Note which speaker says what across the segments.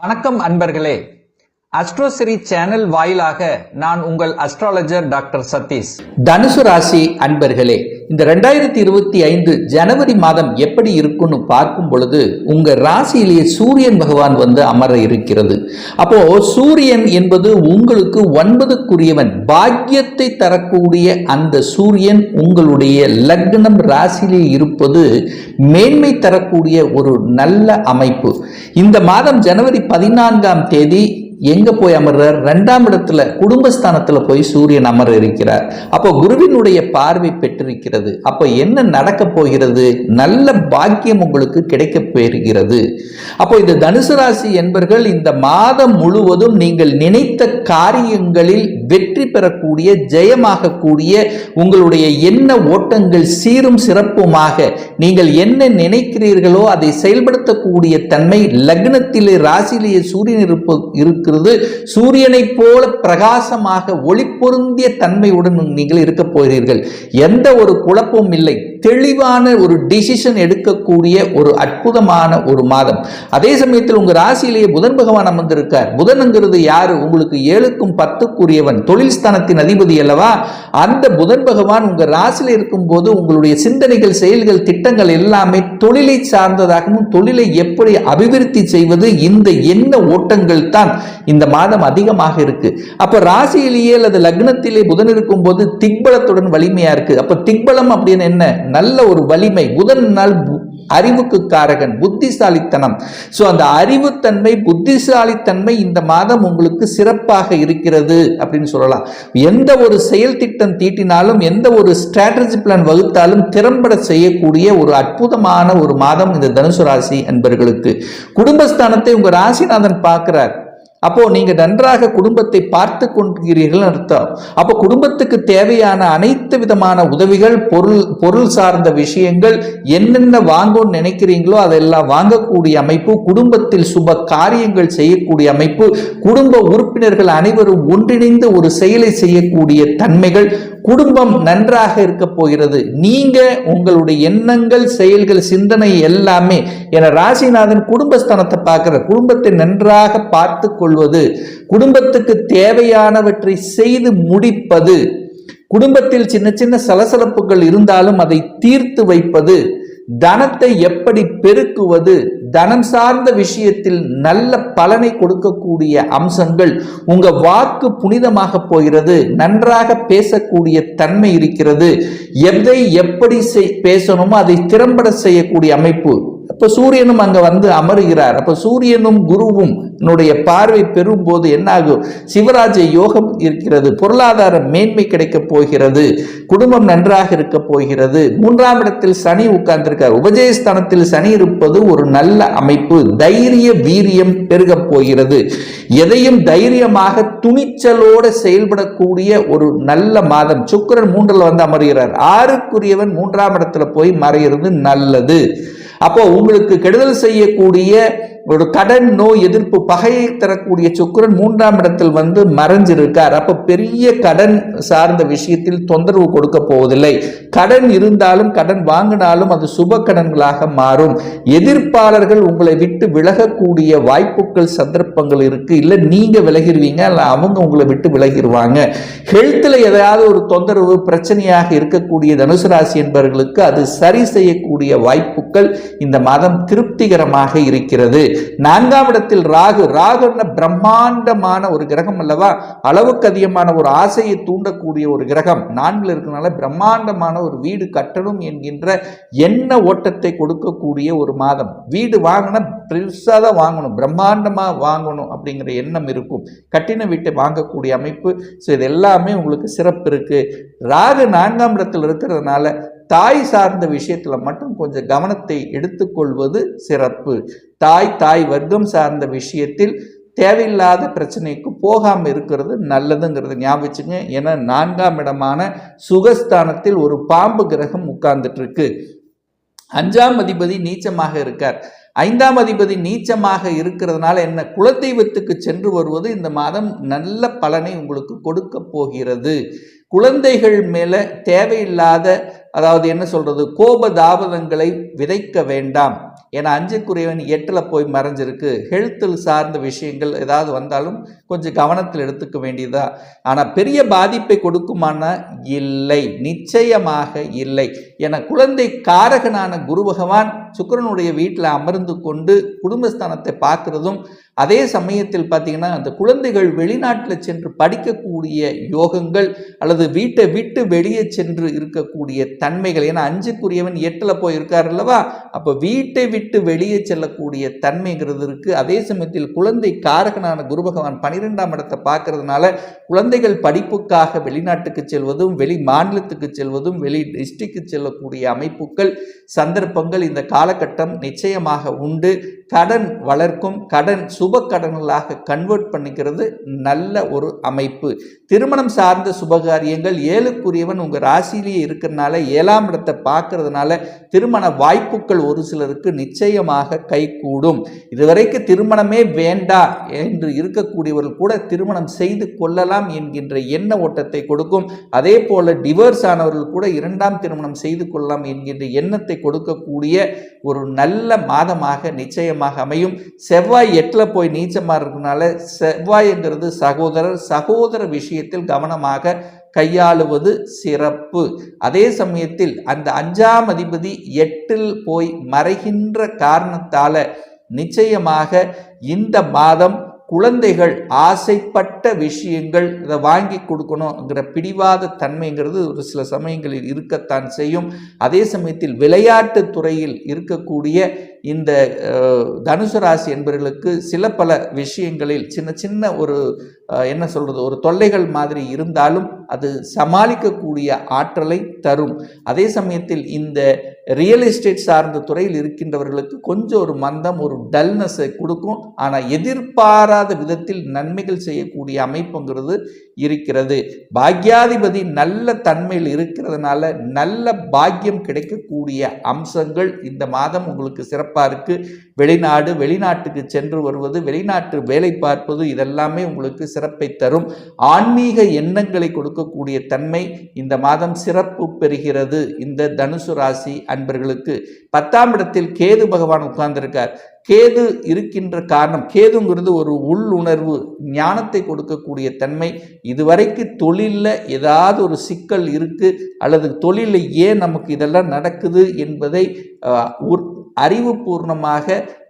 Speaker 1: வணக்கம் அன்பர்களே. அஸ்ட்ரோசிரி சேனல் வாயிலாக நான் உங்கள் அஸ்ட்ராலஜர் டாக்டர் சதீஷ்
Speaker 2: தனுசு ராசி அன்பர்களே இந்த ரெண்டாயிரத்தி இருபத்தி ஐந்து ஜனவரி மாதம் எப்படி இருக்குன்னு பார்க்கும் பொழுது உங்க ராசியிலேயே சூரியன் பகவான் வந்து அமர இருக்கிறது. அப்போ சூரியன் என்பது உங்களுக்கு ஒன்பதுக்குரியவன். பாக்கியத்தை தரக்கூடிய அந்த சூரியன் உங்களுடைய லக்னம் ராசியிலே இருப்பது மேன்மை தரக்கூடிய ஒரு நல்ல அமைப்பு. இந்த மாதம் ஜனவரி பதினான்காம் தேதி எங்க போய் அமர்றார்? ரெண்டாம் இடத்துல குடும்பஸ்தானத்துல போய் சூரியன் அமர இருக்கிறார் அப்போ குருவினுடைய பார்வை பெற்றிருக்கிறது. அப்போ என்ன நடக்க போகிறது? நல்ல பாக்கியம் உங்களுக்கு கிடைக்க பெறுகிறது. அப்போ இந்த தனுசு ராசி என்பர்கள் இந்த மாதம் முழுவதும் நீங்கள் நினைத்த காரியங்களில் வெற்றி பெறக்கூடிய ஜெயமாகக்கூடிய உங்களுடைய என்ன ஓட்டங்கள் சீரும் சிறப்புமாக நீங்கள் என்ன நினைக்கிறீர்களோ அதை செயல்படுத்தக்கூடிய தன்மை லக்னத்திலே ராசியிலேயே சூரியன் இருப்ப இருக்கிறது சூரியனைப் போல பிரகாசமாக ஒளி பொருந்திய தன்மையுடன் நீங்கள் இருக்க போகிறீர்கள். எந்த ஒரு குழப்பமும் இல்லை. தெளிவான ஒரு டிசிஷன் எடுக்கக்கூடிய ஒரு அற்புதமான ஒரு மாதம். அதே சமயத்தில் உங்கள் ராசியிலேயே புதன் பகவான் அமர்ந்திருக்கார். புதனுங்கிறது யாரு? உங்களுக்கு ஏழுக்கும் பத்துக்குரியவன். தொழில் ஸ்தானத்தின் அதிபதி அல்லவா? அந்த புதன் பகவான் உங்கள் ராசியில் இருக்கும்போது உங்களுடைய சிந்தனைகள் செயல்கள் திட்டங்கள் எல்லாமே தொழிலை சார்ந்ததாகவும் தொழிலை எப்படி அபிவிருத்தி செய்வது இந்த எண்ண ஓட்டங்கள் தான் இந்த மாதம் அதிகமாக இருக்கு. அப்ப ராசியிலேயே அல்லது லக்னத்திலே புதன் இருக்கும்போது திக்பலத்துடன் வலிமையா இருக்கு. அப்ப திக்பலம் அப்படின்னு என்ன? நல்ல ஒரு வலிமை புதன் நாள் பு- அறிவுக்கு காரகன் புத்திசாலித்தனம். ஸோ அந்த அறிவுத்தன்மை புத்திசாலித்தன்மை இந்த மாதம் உங்களுக்கு சிறப்பாக இருக்கிறது அப்படின்னு சொல்லலாம். எந்த ஒரு செயல் திட்டம் தீட்டினாலும் எந்த ஒரு ஸ்ட்ராட்டஜி பிளான் வகுத்தாலும் திறம்பட செய்யக்கூடிய ஒரு அற்புதமான ஒரு மாதம் இந்த தனுசு ராசி என்பர்களுக்கு குடும்பஸ்தானத்தை உங்க ராசிநாதன் பார்க்கிறார். அப்போ நீங்க நன்றாக குடும்பத்தை பார்த்து கொண்டிருக்கிறீர்கள் அர்த்தம். அப்போ குடும்பத்துக்கு தேவையான அனைத்து விதமான உதவிகள் பொருள் பொருள் சார்ந்த விஷயங்கள் என்னென்ன வாங்கணும்னு நினைக்கிறீங்களோ அதெல்லாம் வாங்கக்கூடிய அமைப்பு குடும்பத்தில் சுப காரியங்கள் செய்யக்கூடிய அமைப்பு குடும்ப உறுப்பினர்கள் அனைவரும் ஒன்றிணைந்து ஒரு செயலை செய்யக்கூடிய தன்மைகள் குடும்பம் நன்றாக இருக்க போகிறது. நீங்க உங்களுடைய எண்ணங்கள் செயல்கள் சிந்தனை எல்லாமே என ராசிநாதன் குடும்பஸ்தானத்தை பார்க்கிற குடும்பத்தை நன்றாக பார்த்து கொள்வது குடும்பத்துக்கு தேவையானவற்றை செய்து முடிப்பது குடும்பத்தில் சின்ன சின்ன சலசலப்புகள் இருந்தாலும் அதை தீர்த்து வைப்பது தனத்தை எப்படி பெருக்குவது தனம் சார்ந்த விஷயத்தில் நல்ல பலனை கொடுக்கக்கூடிய அம்சங்கள் உங்க வாக்கு புனிதமாக போகிறது நன்றாக பேசக்கூடிய தன்மை இருக்கிறது. எதை எப்படி செய்- பேசணுமோ அதை திறம்பட செய்யக்கூடிய அமைப்பு அப்ப சூரியனும் அங்க வந்து அமருகிறார். அப்ப சூரியனும் குருவும் என்னுடைய பார்வை பெறும்போது என்னாகும்? சிவராஜ யோகம் இருக்கிறது பொருளாதார மேன்மை கிடைக்கப் போகிறது குடும்பம் நன்றாக இருக்க போகிறது. மூன்றாம் இடத்தில் சனி உட்கார்ந்திருக்கார். உபஜயஸ்தானத்தில் சனி இருப்பது ஒரு நல்ல அமைப்பு தைரிய வீரியம் பெருகப் போகிறது. எதையும் தைரியமாக துணிச்சலோட செயல்படக்கூடிய ஒரு நல்ல மாதம். சுக்கிரன் மூன்றில் வந்து அமர்கிறார். ஆறுக்குரியவன் மூன்றாம் இடத்துல போய் மறைகிறது நல்லது. அப்போ உங்களுக்கு கெடுதல் செய்யக்கூடிய ஒரு கடன் நோய் எதிர்ப்பு பகையை தரக்கூடிய சுக்கரன் மூன்றாம் இடத்தில் வந்து மறைஞ்சிருக்கார். அப்ப பெரிய கடன் சார்ந்த விஷயத்தில் தொந்தரவு கொடுக்க போவதில்லை. கடன் இருந்தாலும் கடன் வாங்கினாலும் அது சுப கடன்களாக மாறும். எதிர்ப்பாளர்கள் உங்களை விட்டு விலகக்கூடிய வாய்ப்புகள் சந்தர்ப்பங்கள் இருக்கு. இல்ல நீங்க விலகிடுவீங்க இல்ல அவங்க உங்களை விட்டு விலகிடுவாங்க ஹெல்த்தில் ஏதாவது ஒரு தொந்தரவு பிரச்சனையாக இருக்கக்கூடிய தனுசு ராசி என்பவர்களுக்கு அது சரி செய்யக்கூடிய வாய்ப்புகள் இந்த மாதம் திருப்திகரமாக இருக்கிறது. நான்காம் இடத்தில் ராகு. ராகுன பிரம்மாண்டமான ஒரு கிரகம் அல்லவா? அளவுக்கு அதிகமான ஒரு ஆசையை தூண்டக்கூடிய ஒரு கிரகம். நான்கில் இருக்கிறனால பிரம்மாண்டமான ஒரு வீடு கட்டணும் என்கின்ற எண்ண ஓட்டத்தை கொடுக்கக்கூடிய ஒரு மாதம். வீடு வாங்கினா பெருசாக தான் வாங்கணும். பிரம்மாண்டமாக வாங்கணும் அப்படிங்கிற எண்ணம் இருக்கும். கட்டின வீட்டை வாங்கக்கூடிய அமைப்பு. ஸோ இது எல்லாமே உங்களுக்கு சிறப்பு இருக்கு. ராகு நான்காம் இடத்தில் இருக்கிறதுனால தாய் சார்ந்த விஷயத்தில் மட்டும் கொஞ்சம் கவனத்தை எடுத்துக்கொள்வது சிறப்பு. தாய் தாய் வர்க்கம் சார்ந்த விஷயத்தில் தேவையில்லாத பிரச்சனைக்கு போகாமல் இருக்கிறது நல்லதுங்கிறது ஞாபகம் ஏன்னா நான்காம் இடமான சுகஸ்தானத்தில் ஒரு பாம்பு கிரகம் உட்கார்ந்துட்டு இருக்கு அஞ்சாம் அதிபதி நீச்சமாக இருக்கார். ஐந்தாம் அதிபதி நீச்சமாக இருக்கிறதுனால என்ன? குலதெய்வத்துக்கு சென்று வருவது இந்த மாதம் நல்ல பலனை உங்களுக்கு கொடுக்க போகிறது. குழந்தைகள் மேலே தேவையில்லாத அதாவது என்ன சொல்றது? கோப தாபதங்களை விதைக்க வேண்டாம். ஏன்னா அஞ்சுக்குரியவன் எட்டில் போய் மறைஞ்சிருக்கு. ஹெல்த்தில் சார்ந்த விஷயங்கள் ஏதாவது வந்தாலும் கொஞ்சம் கவனத்தில் எடுத்துக்க வேண்டியதா ஆனால் பெரிய பாதிப்பை கொடுக்குமானா? இல்லை. நிச்சயமாக இல்லை. என குழந்தை காரகனான குரு பகவான் சுக்கிரனுடைய வீட்டில் அமர்ந்து கொண்டு குடும்பஸ்தானத்தை பார்க்குறதும் அதே சமயத்தில் பார்த்தீங்கன்னா அந்த குழந்தைகள் வெளிநாட்டில் சென்று படிக்கக்கூடிய யோகங்கள் அல்லது வீட்டை விட்டு வெளியே சென்று இருக்கக்கூடிய தன்மைகள். ஏன்னா அஞ்சுக்குரியவன் எட்டில் போயிருக்கார் அல்லவா? அப்போ வீட்டை விட்டு வெளியே செல்லக்கூடிய தன்மைங்கிறது இருக்குது அதே சமயத்தில் குழந்தை காரகனான குரு பகவான் பனிரெண்டாம் இடத்தை பார்க்கறதுனால குழந்தைகள் படிப்புக்காக வெளிநாட்டுக்கு செல்வதும் வெளி மாநிலத்துக்கு செல்வதும் வெளி டிஸ்ட்ரிக்கு செல்லக்கூடிய அமைப்புகள் சந்தர்ப்பங்கள் இந்த காலகட்டம் நிச்சயமாக உண்டு. கடன் வளர்க்கும் கடன் சுப கடன்களாக கன்வெர்ட் பண்ணிக்கிறது நல்ல ஒரு அமைப்பு. திருமணம் சார்ந்த சுபகாரியங்கள் ஏழுக்குரியவன் உங்கள் ராசியிலேயே இருக்கிறனால ஏழாம் இடத்தை பார்க்கறதுனால திருமண வாய்ப்புகள் ஒரு சிலருக்கு நிச்சயமாக கைகூடும். இதுவரைக்கும் திருமணமே வேண்டா என்று இருக்கக்கூடியவர்கள் கூட திருமணம் செய்து கொள்ளலாம் என்கின்ற எண்ண ஓட்டத்தை கொடுக்கும். அதே போல டிவோர்ஸ் ஆனவர்கள் கூட இரண்டாம் திருமணம் செய்து கொள்ளலாம் என்கின்ற எண்ணத்தை கொடுக்கக்கூடிய ஒரு நல்ல மாதமாக நிச்சயமாக அமையும். செவ்வாய் எட்டில் போய் நீச்சமாக இருக்கிறதுனால செவ்வாய்ங்கிறது சகோதரர் சகோதர விஷயத்தில் கவனமாக கையாளுவது சிறப்பு. அதே சமயத்தில் அந்த அஞ்சாம் அதிபதி எட்டில் போய் மறைகின்ற காரணத்தால நிச்சயமாக இந்த மாதம் குழந்தைகள் ஆசைப்பட்ட விஷயங்கள் இதை வாங்கி கொடுக்கணுங்கிற பிடிவாத தன்மைங்கிறது ஒரு சில சமயங்களில் இருக்கத்தான் செய்யும். அதே சமயத்தில் விளையாட்டு துறையில் இருக்கக்கூடிய இந்த தனுசு ராசி என்பவர்களுக்கு சில பல விஷயங்களில் சின்ன சின்ன ஒரு என்ன சொல்கிறது ஒரு தொல்லைகள் மாதிரி இருந்தாலும் அது சமாளிக்கக்கூடிய ஆற்றலை தரும். அதே சமயத்தில் இந்த ரியல் எஸ்டேட் சார்ந்த துறையில் இருக்கின்றவர்களுக்கு கொஞ்சம் ஒரு மந்தம் ஒரு டல்னஸை கொடுக்கும். ஆனால் எதிர்பாராத விதத்தில் நன்மைகள் செய்யக்கூடிய அமைப்புங்கிறது இருக்கிறது. பாக்யாதிபதி நல்ல தன்மையில் இருக்கிறதுனால நல்ல பாக்கியம் கிடைக்கக்கூடிய அம்சங்கள் இந்த மாதம் உங்களுக்கு சிறப்பு பிறப்பாருக்கு வெளிநாடு வெளிநாட்டுக்கு சென்று வருவது வெளிநாட்டு வேலை பார்ப்பது இதெல்லாமே உங்களுக்கு சிறப்பை தரும். ஆன்மீக எண்ணங்களை கொடுக்கக்கூடிய தன்மை இந்த மாதம் சிறப்பு பெறுகிறது. இந்த தனுசு ராசி அன்பர்களுக்கு பத்தாம் இடத்தில் கேது பகவான் உட்கார்ந்திருக்கார். கேது இருக்கின்ற காரணம் கேதுங்கிறது ஒரு உள்ளுணர்வு ஞானத்தை கொடுக்கக்கூடிய தன்மை. இதுவரைக்கு தொழிலில் ஏதாவது ஒரு சிக்கல் இருக்குது அல்லது தொழிலில் ஏன் நமக்கு இதெல்லாம் நடக்குது என்பதை அறிவுபூர்ணமாக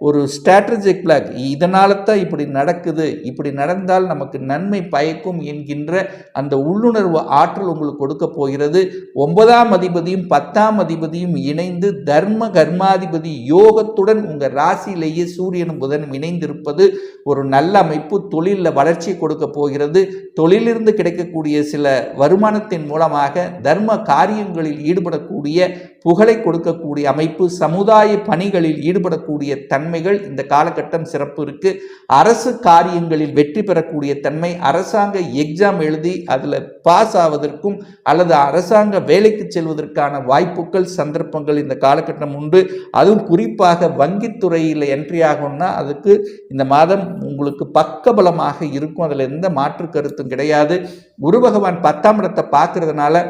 Speaker 2: ஒரு ஸ்ட்ராட்டஜிக் பிளாக் இதனால தான் இப்படி நடக்குது இப்படி நடந்தால் நமக்கு நன்மை பயக்கும் என்கின்ற அந்த உள்ளுணர்வு ஆற்றல் உங்களுக்கு கொடுக்க போகிறது. ஒன்பதாம் அதிபதியும் பத்தாம் அதிபதியும் இணைந்து தர்ம கர்மாதிபதி யோகத்துடன் உங்கள் ராசியிலேயே சூரியனும் புதனும் இணைந்திருப்பது ஒரு நல்ல அமைப்பு. தொழிலில் வளர்ச்சி கொடுக்க போகிறது. தொழிலிருந்து கிடைக்கக்கூடிய சில வருமானத்தின் மூலமாக தர்ம காரியங்களில் ஈடுபடக்கூடிய புகழை கொடுக்கக்கூடிய அமைப்பு சமுதாய பணிகளில் ஈடுபடக்கூடிய தன்மைகள் இந்த காலகட்டம் சிறப்பு இருக்கு. அரசு காரியங்களில் வெற்றி பெறக்கூடிய தன்மை அரசாங்க எக்ஸாம் எழுதி அதில் பாஸ் ஆவதற்கும் அல்லது அரசாங்க வேலைக்கு செல்வதற்கான வாய்ப்புகள் சந்தர்ப்பங்கள் இந்த காலகட்டம் உண்டு. அதுவும் குறிப்பாக வங்கித்துறையில் என்ட்ரி ஆகும்னா அதுக்கு இந்த மாதம் உங்களுக்கு பக்கபலமாக இருக்கும். அதில் எந்த மாற்று கருத்தும் கிடையாது. குரு பகவான் பத்தாம் இடத்தை பார்க்கறதுனால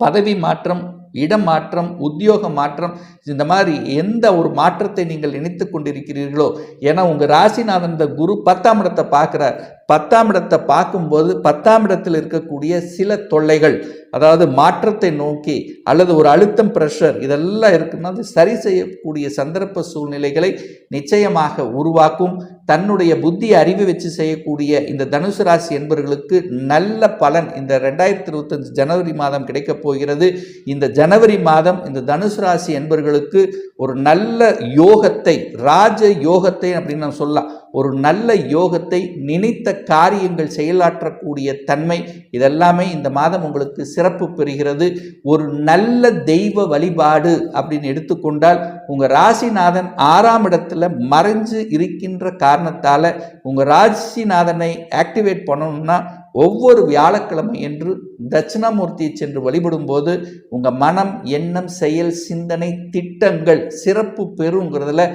Speaker 2: பதவி மாற்றம் இடம் மாற்றம் உத்தியோக மாற்றம் இந்த மாதிரி எந்த ஒரு மாற்றத்தை நீங்கள் நினைத்து கொண்டிருக்கிறீர்களோ ஏன்னா உங்கள் ராசிநாதன் இந்த குரு பத்தாம் இடத்தை பார்க்குறார். பத்தாம் இடத்தை பார்க்கும்போது பத்தாம் இடத்தில் இருக்கக்கூடிய சில தொல்லைகள் அதாவது மாற்றத்தை நோக்கி அல்லது ஒரு அழுத்தம் ப்ரெஷர் இதெல்லாம் இருக்குன்னா அது சரி செய்யக்கூடிய சந்தர்ப்ப சூழ்நிலைகளை நிச்சயமாக உருவாக்கும். தன்னுடைய புத்தி அறிவு வச்சு செய்யக்கூடிய இந்த தனுசு ராசி என்பவர்களுக்கு நல்ல பலன் இந்த ரெண்டாயிரத்தி இருபத்தஞ்சு ஜனவரி மாதம் கிடைக்கப் போகிறது. இந்த ஜனவரி மாதம் இந்த தனுசு ராசி என்பவர்களுக்கு ஒரு நல்ல யோகத்தை ராஜ யோகத்தை அப்படின்னு நான் சொல்லலாம். ஒரு நல்ல யோகத்தை நினைத்த காரியங்கள் செயலாற்றக்கூடிய தன்மை இதெல்லாமே இந்த மாதம் உங்களுக்கு சிறப்பு பெறுகிறது. ஒரு நல்ல தெய்வ வழிபாடு அப்படின்னு எடுத்துக்கொண்டால் உங்கள் ராசிநாதன் ஆறாம் இடத்துல மறைஞ்சு இருக்கின்ற காரணத்தால் உங்கள் ராசிநாதனை ஆக்டிவேட் பண்ணணும்னா ஒவ்வொரு வியாழக்கிழமை என்று தட்சிணாமூர்த்தியை சென்று வழிபடும்போது உங்கள் மனம் எண்ணம் செயல் சிந்தனை திட்டங்கள் சிறப்பு பெறுங்கிறதுல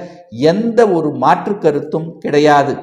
Speaker 2: எந்த ஒரு மாற்று கருத்தும் கிடையாது.